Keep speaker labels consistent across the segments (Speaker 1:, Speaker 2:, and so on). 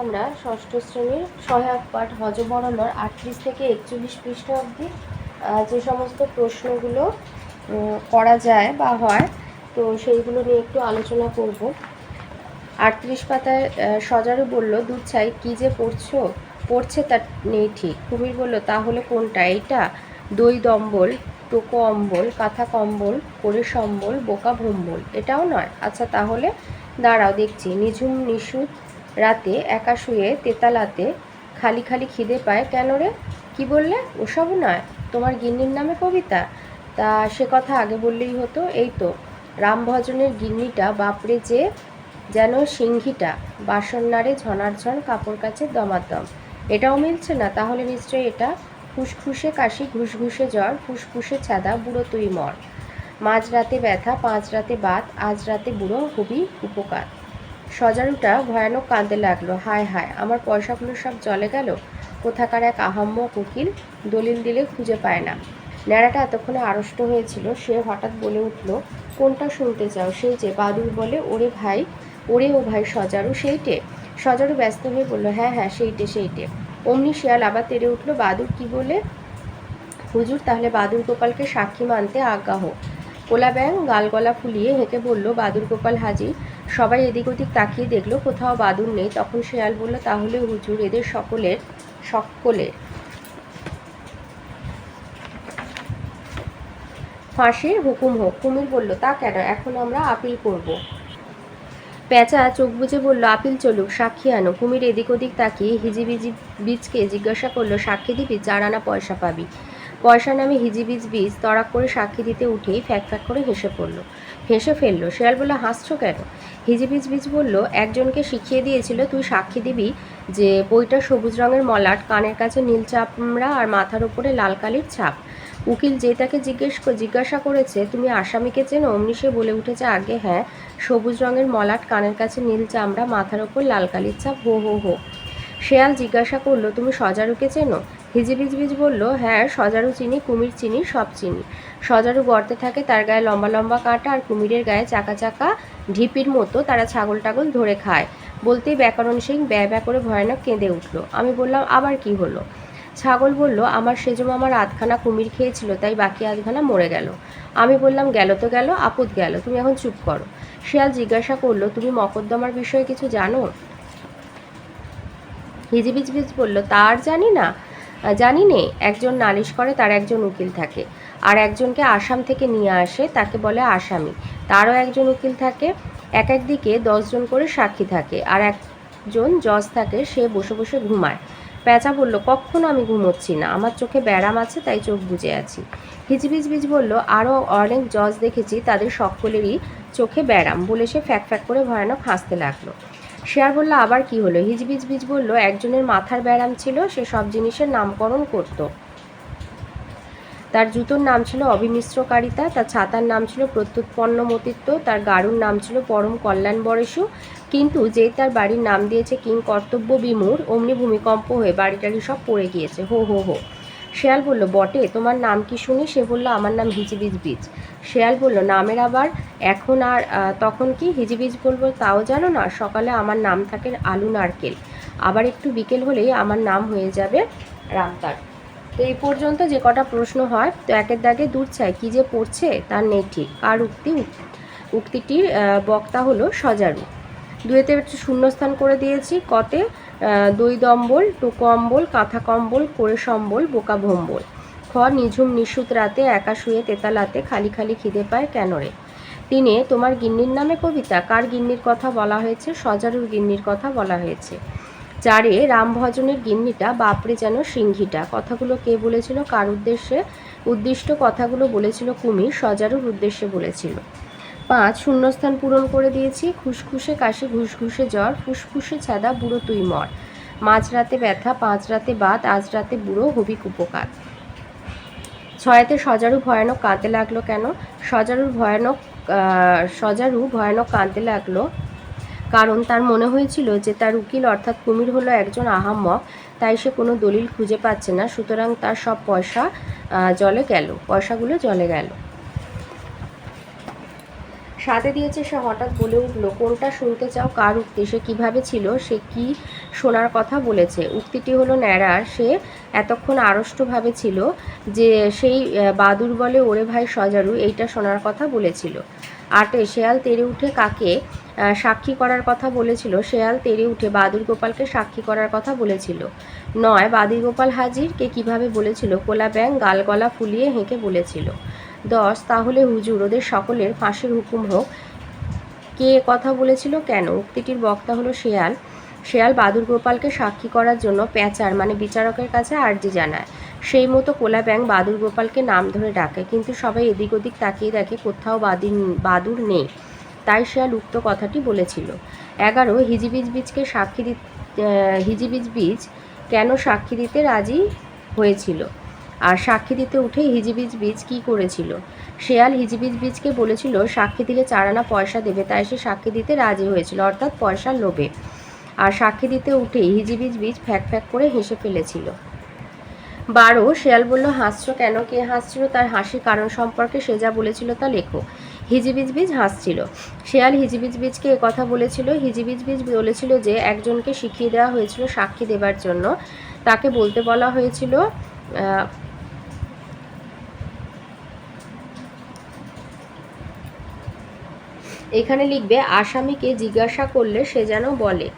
Speaker 1: আমরা ষষ্ঠ শ্রেণির সহায়ক পাঠ হজবরণর আটত্রিশ থেকে একচল্লিশ পৃষ্ঠা অবধি যে সমস্ত প্রশ্নগুলো করা যায় বা হয়, তো সেইগুলো নিয়ে একটু আলোচনা করব। আটত্রিশ পাতায় সজারু বলল, দুধ চাই, কী যে পড়ছো? পড়ছে তা নেই ঠিক। কুমির বলল, তাহলে কোনটা? এইটা? দই দম্বল, টোকো অম্বল, কাঁথা কম্বল করে সম্বল, বোকা ভম্বল। এটাও নয়। আচ্ছা তাহলে দাঁড়াও, দেখছি। নিঝুম, নিশুত রাতে একা শুয়ে তেতালাতে খালি খালি খিদে পায়। কেন রে? কী বললে? ওসবও নয়। তোমার গিন্নির নামে কবিতা? তা সে কথা আগে বললেই হতো। এই তো, রামভজনের গিন্নিটা, বাপরে যে যেন সিংহিটা, বাসন নাড়ে ঝনার্ঝন কাপড় কাছে দমাদম। এটাও মিলছে না? তাহলে নিশ্চয়ই এটা ফুসফুসে কাশি ঘুষঘুষে জ্বর, ফুসফুসে ছাদা, বুড়ো তুই মর। মাঝ রাতে ব্যথা পাঁচ রাতে বাত আজ রাতে বুড়ো হবি উপকার। সজারুটা ভয়ানক কাঁদতে লাগল। হায় হায়, আমার পয়সাগুলো সব জলে গেল। কোথাকার এক আহাম্য উকিল দলিল দিলে খুঁজে পায় না। ন্যাড়াটা এতক্ষণে আড়ষ্ট হয়েছিল, সে হঠাৎ বলে উঠল, কোনটা শুনতে চাও? সেই যে বাদুর বলে, ওরে ভাই, ওরে ও ভাই, সজারু সেইটে? সজারু ব্যস্ত হয়ে বলল হ্যাঁ হ্যাঁ সেইটে সেইটে। অমনি শিয়াল আবার তেড়ে উঠল বাদুর কি বলে? হুজুর, তাহলে বাদুর গোপালকে সাক্ষী মানতে আজ্ঞা হোক। কোলা ব্যাং গালগলা ফুলিয়ে হেঁকে বলল, বাদুর গোপাল হাজির সবাই এদিক ওদিক তাকিয়ে দেখল, কোথাও বাদুর নেই। তখন শেয়াল বলল, তাহলে হুজুর, এদের সকলের সকলের ফাঁসির হুকুম হোক। কুমির বলল, তা কেন? এখন আমরা আপিল করব। পেঁচা চোখ বুজে বলল, আপিল চলুক, সাক্ষী আনো। কুমির এদিক ওদিক তাকিয়ে হিজিবিজি বীজকে জিজ্ঞাসা করল, সাক্ষী দিবি? চার আনা পয়সা পাবি। পয়সা নামে হিজিবিজ বীজ তড়াক করে সাক্ষী দিতে উঠেই ফ্যাক ফ্যাক করে হেসে পড়ল। হেসে ফেলল। শেয়াল বলল, হাসছো কেন? হিজিবিজ বীজ বলল, একজনকে শিখিয়ে দিয়েছিল, তুই সাক্ষী দিবি যে বইটা সবুজ রঙের মলাট, কানের কাছে নীল চামড়া আর মাথার উপরে লাল কালির ছাপ। উকিল যে তাকে জিজ্ঞেস জিজ্ঞাসা করেছে, তুমি আসামিকে চেনো? অমনি সে বলে উঠেছে, আগে হ্যাঁ সবুজ রঙের মলাট, কানের কাছে নীল চামড়া, মাথার ওপর লাল কালির ছাপ, হো হো হো। শেয়াল জিজ্ঞাসা করল, তুমি সজারুকে চেনো? হিজিবিজবিজ বলল হ্যাঁ সজারু চিনি, কুমির চিনি, সব চিনি। সজারু গর্তে থাকে, তার গায়ে লম্বা লম্বা কাঁটা আর কুমিরের গায়ে চাকা চাকা ঢিপির মতো তারা ছাগল টাগল ধরে খায়। বলতেই ব্যাকরণ সিং ব্যয় ব্যয় করে ভয়ানক কেঁদে উঠল। আমি বললাম, আবার কি হলো? ছাগল বলল, আমার সেজম আমার আধখানা কুমির খেয়েছিল, তাই বাকি আধখানা মরে গেল। আমি বললাম, গেল তো গেল, আপদ গেল, তুমি এখন চুপ করো। শিয়াল জিজ্ঞাসা করল, তুমি মকদ্দমার বিষয়ে কিছু জানো? হিজিবিজবিজ বলল, তার জানি না জানি নে, একজন নালিশ করে, তার একজন উকিল থাকে। আর একজনকে আসাম থেকে নিয়ে আসে, তাকে বলে আসামি। তারও একজন উকিল থাকে। এক একদিকে দশজন করে সাক্ষী থাকে। আর একজন জজ থাকে, সে বসে বসে ঘুমায়। প্যাঁচা বলল, কখনো আমি ঘুমোচ্ছি না। আমার চোখে ব্যারাম আছে, তাই চোখ বুজে আছি। হিজিবিজবিজ বলল আরও অনেক জজ দেখেছি, তাদের সকলেরই চোখে ব্যারাম। বলে সে ফ্যাক ফ্যাক করে ভয়ানক হাসতে লাগল। শেয়ার বলল, আবার কি হলো? হিজবিজ বিজ বলল, একজনের মাথার ব্যারাম ছিল, সে সব জিনিসের নামকরণ করত। তার জুতোর নাম ছিল অবিমিশ্রকারিতা, তার ছাতার নাম ছিল প্রত্যুৎপন্ন মতিত্ব তার গারুর নাম ছিল পরম কল্যাণ বরেশু। কিন্তু যেই তার বাড়ির নাম দিয়েছে কিং কর্তব্য বিমূর, অমনি ভূমিকম্প হয়ে বাড়িটারি সব পড়ে গিয়েছে। হো হো হো। শেয়াল বলল, বটে, তোমার নাম কি শুনি? সে বলল, আমার নাম হিজবিজ বীজ। শেয়াল বলল, নামের আবার এখন আর তখন কি হিজিবিজ বলব তাও জানো না? সকালে আমার নাম থাকে আলু নারকেল। আবার একটু বিকেল হলেই আমার নাম হয়ে যাবে রামতার। তো এই পর্যন্ত যে কটা প্রশ্ন হয়, তো একের দাগে দূর চাই। কী যে পড়ছে তার নেই ঠিক আর উক্তি? উক- উক্তিটির বক্তা হলো সজারু। দুয়েতে একটু শূন্যস্থান করে দিয়েছি। কতে দই দম্বল, টোকো অম্বল, কাঁথা কম্বল করে সম্বল, বোকা ভম্বল। খ নিঝুম নিশুত রাতে একা শুয়ে তেতালাতে খালি খালি খিদে পায় কেন রে? তিনে তোমার গিন্নির নামে কবিতা, কার গিন্নির কথা বলা হয়েছে, সজারুর গিন্নির কথা বলা হয়েছে। চারে রামভজনের গিন্নিটা, বাপরে যেন সিংহিটা। কথাগুলো কে বলেছিল, কার উদ্দেশ্যে? উদ্দিষ্ট কথাগুলো বলেছিল কুমির, সজারুর উদ্দেশ্যে বলেছিল। পাঁচ, শূন্যস্থান পূরণ করে দিয়েছি, খুসখুসে কাশি ঘুষঘুষে জ্বর, ফুসফুসে ছাদা, বুড়ো তুই মর। মাঝরাতে ব্যথা পাঁচ রাতে বাত আজ রাতে বুড়ো হবি কুপকার ছয়াতে সজারু ভয়ানক কাঁদতে লাগল কেন? সজারুর ভয়ানক সজারু ভয়ানক কাঁদতে লাগল কারণ তার মনে হয়েছিল যে তার উকিল অর্থাৎ কুমির হলো একজন আহাম্মক, তাই সে কোনো দলিল খুঁজে পাচ্ছে না। সুতরাং তার সব পয়সা জলে গেল, পয়সাগুলো জলে গেল। সাথে দিয়েছে সে হঠাৎ বলে উঠল, কোনটা শুনতে চাও? কার উক্তি? সে কীভাবে ছিল? সে কি শোনার কথা বলেছে? উক্তিটি হলো ন্যাড়ার সে এতক্ষণ আড়ষ্টভাবে ছিল যে সেই বাদুর বলে, ওরে ভাই সজারু, এইটা শোনার কথা বলেছিল। আটে, শেয়াল তেরে উঠে কাকে সাক্ষী করার কথা বলেছিল? শেয়াল তেরে উঠে বাদুর গোপালকে সাক্ষী করার কথা বলেছিল। নয়, বাদুর গোপাল হাজির? কে কীভাবে বলেছিল? কোলা ব্যাং গাল গলা ফুলিয়ে হেঁকে বলেছিল। দশ, তাহলে হুজুর, ওদের সকলের ফাঁসির হুকুম হোক। কে কথা বলেছিল কেন? উক্তিটির বক্তা হলো শেয়াল। শেয়াল বাদুর গোপালকে সাক্ষী করার জন্য প্যাচার মানে বিচারকের কাছে আর্জি জানায়। সেই মতো কোলা ব্যাং বাদুর গোপালকে নাম ধরে ডাকে, কিন্তু সবাই এদিক ওদিক তাকিয়ে দেখে কোথাও বাদিন, বাদুর নেই। তাই শেয়াল উক্ত কথাটি বলেছিল। এগারো, হিজিবিজ বীজকে সাক্ষী দি হিজিবিজ বীজ কেন সাক্ষী দিতে রাজি হয়েছিল? আর সাক্ষী দিতে উঠে হিজিবিজ বীজ কি করেছিল? শেয়াল হিজিবিজ বীজকে বলেছিল, সাক্ষী দিলে চার আনা পয়সা দেবে, তাই সে সাক্ষী দিতে রাজি হয়েছিল, অর্থাৎ পয়সার লোভে। আর সাক্ষী দিতে উঠেই হিজিবিজ বীজ ফ্যাক ফ্যাক করে হেসে ফেলেছিল। বারো, শেয়াল বলল, হাসছো কেন? কে হাসছিল? তার হাসির কারণ সম্পর্কে সে যা বলেছিল তা লেখো। হিজিবিজ বীজ হাসছিল। শেয়াল হিজিবিজ বীজকে কথা বলেছিল, হিজিবিজ বীজ বলেছিল যে একজনকে শিখিয়ে দেওয়া হয়েছিল সাক্ষী দেবার জন্য। তাকে বলতে বলা হয়েছিল এখানে লিখবে, আসামিকে জিজ্ঞাসা করলে সে যেন বলে।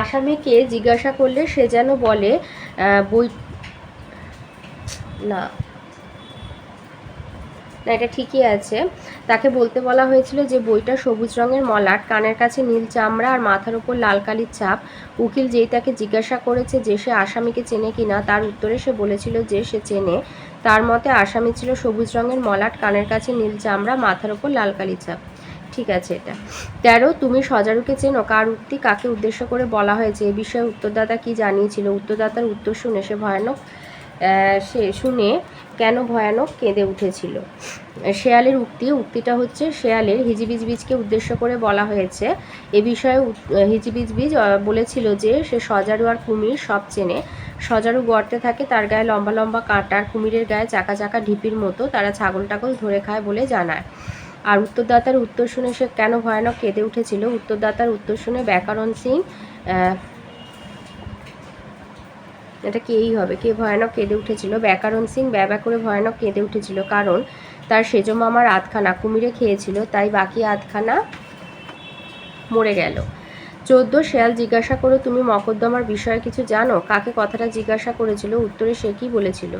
Speaker 1: আসামিকে জিজ্ঞাসা করলে সে যেন বলে বই না। না, এটা ঠিকই আছে। তাকে বলতে বলা হয়েছিল যে, বইটা সবুজ রঙের মলাট, কানের কাছে নীল চামড়া আর মাথার উপর লাল কালির ছাপ উকিল যেই তাকে জিজ্ঞাসা করেছে যে, সে আসামিকে চেনে কিনা তার উত্তরে সে বলেছিল যে, সে চেনে। তার মতে আসামি ছিল সবুজ রঙের মলাট, কানের কাছে নীল চামড়া, মাথার উপর লাল কালির ছাপ ঠিক আছে এটা। তেরো, তুমি সজারুকে চেনো। কার উক্তি, কাকে উদ্দেশ্য করে বলা হয়েছে? এ বিষয়ে উত্তরদাতা কি জানিয়েছিল? উত্তরদাতার উত্তর শুনে সে ভয়ানক সে শুনে কেন ভয়ানক কেঁদে উঠেছিল? শেয়ালের উক্তি, উক্তিটা হচ্ছে শেয়ালের হিজিবিজ বীজকে উদ্দেশ্য করে বলা হয়েছে। এ বিষয়ে উত- হিজিবিজ বীজ বলেছিল যে সে সজারু আর কুমির সব চেনে। সজারু গর্তে থাকে, তার গায়ে লম্বা লম্বা কাঁটা, আর কুমিরের গায়ে চাকা চাকা ঢিপির মতো, তারা ছাগল টাগল ধরে খায় বলে জানায়। আর উত্তরদাতার উত্তর শুনে সে কেন ভয়ানক কেঁদে উঠেছিল? উত্তরদাতার উত্তর শুনে ব্যাকরণ সিং এটা কেই হবে? কে ভয়ানক কেঁদে উঠেছিল? ব্যাকরণ সিং ব্যাবা করে ভয়ানক কেঁদে উঠেছিল। কারণ তার সেজ মামার আধখানা কুমিরে খেয়েছিল, তাই বাকি আধখানা মরে গেল। চোদ্দ শেয়াল জিজ্ঞাসা করে, তুমি মকদ্দমার বিষয়ে কিছু জানো? কাকে কথাটা জিজ্ঞাসা করেছিল? উত্তরে সে কি বলেছিল?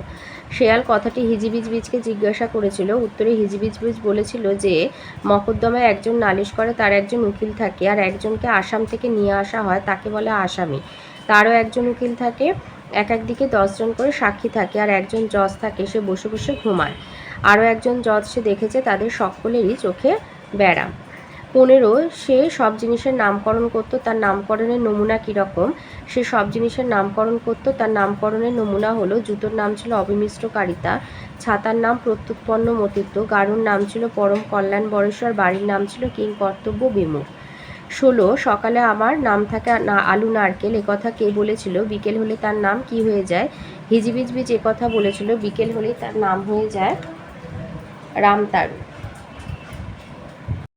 Speaker 1: শেয়াল কথাটি হিজিবিজ বীজকে জিজ্ঞাসা করেছিল। উত্তরে হিজিবিজ বীজ বলেছিল যে, মকদ্দমায় একজন নালিশ করে, তার একজন উকিল থাকে, আর একজনকে আসাম থেকে নিয়ে আসা হয়, তাকে বলে আসামি। তারও একজন উকিল থাকে। এক একদিকে দশজন করে সাক্ষী থাকে আর একজন জজ থাকে, সে বসে বসে ঘুমায়। আরও একজন জজ সে দেখেছে তাদের সকলেরই চোখে ব্যারাম। পনেরো, সে সব জিনিসের নামকরণ করতো, তার নামকরণের নমুনা কীরকম? সে সব জিনিসের নামকরণ করতো, তার নামকরণের নমুনা হলো, জুতোর নাম ছিল অবিমিশ্র কারিতা ছাতার নাম প্রত্যুৎপন্ন মতিত্ব গারুর নাম ছিল পরম কল্যাণ বরেশ্বর, বাড়ির নাম ছিল কিং কর্তব্য বিমুখ। ষোলো সকালে আমার নাম থাকে না আলু নারকেল কথা কে বলেছিল? বিকেল হলে তার নাম কি হয়ে যায়? হিজিবিজবিজ এ একথা বলেছিল, বিকেল হলেই তার নাম হয়ে যায় রামতারু